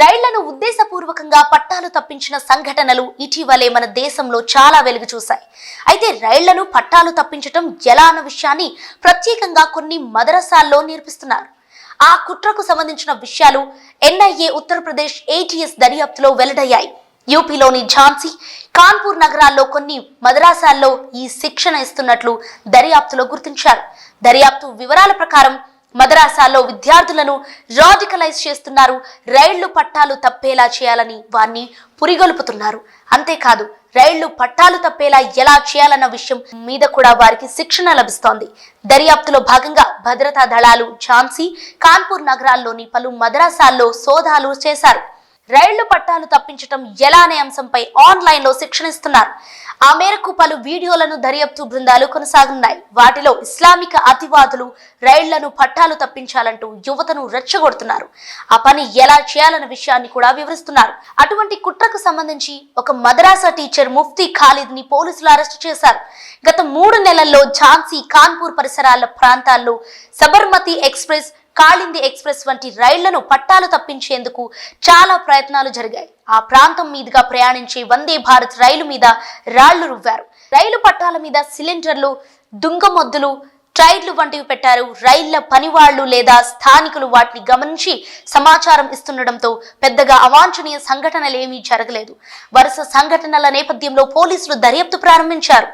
రైళ్ళను ఉద్దేశపూర్వకంగా పట్టాలు తప్పించిన సంఘటనలు ఇటీవలే మన దేశంలో చాలా వెలుగు చూశాయి. అయితే రైళ్ళను పట్టాలు తప్పించటం ఎలా అన్న విషయాన్ని ప్రత్యేకంగా కొన్ని మదరసాల్లో నేర్పిస్తున్నారు. ఆ కుట్రకు సంబంధించిన విషయాలు ఎన్ఐఏ ఉత్తరప్రదేశ్ ఏటీఎస్ దర్యాప్తులో వెల్లడయ్యాయి. యూపీలోని ఝాన్సీ కాన్పూర్ నగరాల్లో కొన్ని మదరాసాల్లో ఈ శిక్షణ ఇస్తున్నట్లు దర్యాప్తులో గుర్తించారు. దర్యాప్తు వివరాల ప్రకారం మదరాసాల్లో విద్యార్థులను రాడికలైజ్ చేస్తున్నారు. రైళ్ళు పట్టాలు తప్పేలా చేయాలని వారిని పురిగొల్పుతున్నారు. అంతేకాదు రైళ్ళు పట్టాలు తప్పేలా ఎలా చేయాలన్న విషయం మీద కూడా వారికి శిక్షణ లభిస్తోంది. దర్యాప్తులో భాగంగా భద్రతా దళాలు ఝాన్సీ కాన్పూర్ నగరాల్లోని పలు మదరాసాల్లో సోదాలు చేశారు. రైళ్ళు పట్టాలు తప్పించడం ఎలా అనే అంశంపై ఆన్లైన్లో శిక్షణ ఇస్తున్నారు ఆ మేరకు పలు వీడియోలను దర్యాప్తు బృందాలు కొనసాగున్నాయి. వాటిలో ఇస్లామిక అతివాదులు రైళ్ళను పట్టాలు తప్పించాలంటూ యువతను రెచ్చగొడుతున్నారు. ఆ పని ఎలా చేయాలన్న విషయాన్ని కూడా వివరిస్తున్నారు. అటువంటి కుట్రకు సంబంధించి ఒక మదరాసా టీచర్ ముఫ్తీ ఖాలిద్ని పోలీసులు అరెస్ట్ చేశారు. గత మూడు నెలల్లో ఝాన్సీ కాన్పూర్ పరిసరాల ప్రాంతాల్లో సబర్మతి ఎక్స్ప్రెస్ కాళింది ఎక్స్ప్రెస్ వంటి రైళ్ళను పట్టాలు తప్పించేందుకు చాలా ప్రయత్నాలు జరిగాయి. ఆ ప్రాంతం మీదుగా ప్రయాణించే వందే భారత్ రైలు మీద రాళ్ళు రువ్వారు. రైలు పట్టాల మీద సిలిండర్లు దుంగమొద్దులు ట్రైడ్లు వంటివి పెట్టారు. రైళ్ళ పనివాళ్ళు లేదా స్థానికులు వాటిని గమనించి సమాచారం ఇస్తుండటంతో పెద్దగా అవాంఛనీయ సంఘటనలేమీ జరగలేదు. వరుస సంఘటనల నేపథ్యంలో పోలీసులు దర్యాప్తు ప్రారంభించారు.